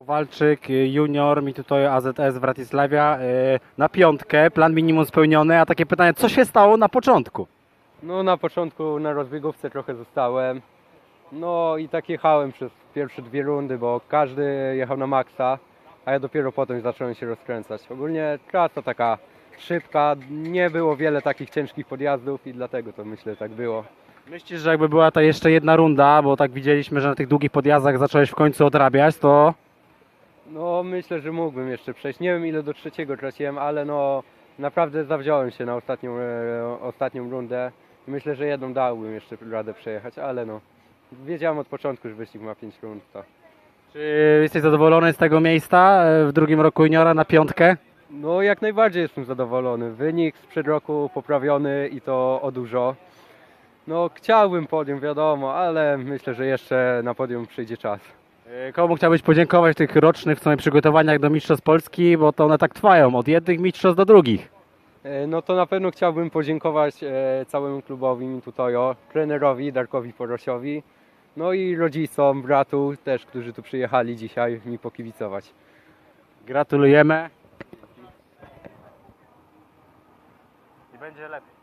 Walczyk, y, junior, mi tutaj AZS Wratysławia y, na piątkę, plan minimum spełniony, a takie pytanie, co się stało na początku? No na początku na rozbiegówce trochę zostałem. No i tak jechałem przez pierwsze dwie rundy, bo każdy jechał na maksa, a ja dopiero potem zacząłem się rozkręcać. Ogólnie trasa taka szybka, nie było wiele takich ciężkich podjazdów i dlatego to myślę tak było. Myślisz, że jakby była ta jeszcze jedna runda, bo tak widzieliśmy, że na tych długich podjazdach zacząłeś w końcu odrabiać, to No myślę, że mógłbym jeszcze przejść. Nie wiem ile do trzeciego traciłem, ale no naprawdę zawziąłem się na ostatnią, e, ostatnią rundę. Myślę, że jedną dałbym jeszcze radę przejechać, ale no wiedziałem od początku, że wyścig ma 5 rund. To. czy jesteś zadowolony z tego miejsca y, w drugim roku juniora na piątkę? No jak najbardziej jestem zadowolony. Wynik sprzed roku poprawiony i to o dużo. No chciałbym podium, wiadomo, ale myślę, że jeszcze na podium przyjdzie czas. Y, Komu chciałbyś podziękować w tych rocznych w sumie przygotowaniach do Mistrzostw Polski, bo to one tak trwają, od jednych mistrzostw do drugich. E, No to na pewno chciałbym podziękować e, całemu klubowi Mintutojo, trenerowi Darkowi Porosiowi, no i rodzicom, bratu też, którzy tu przyjechali dzisiaj mi pokibicować. Gratulujemy. I będzie lepiej.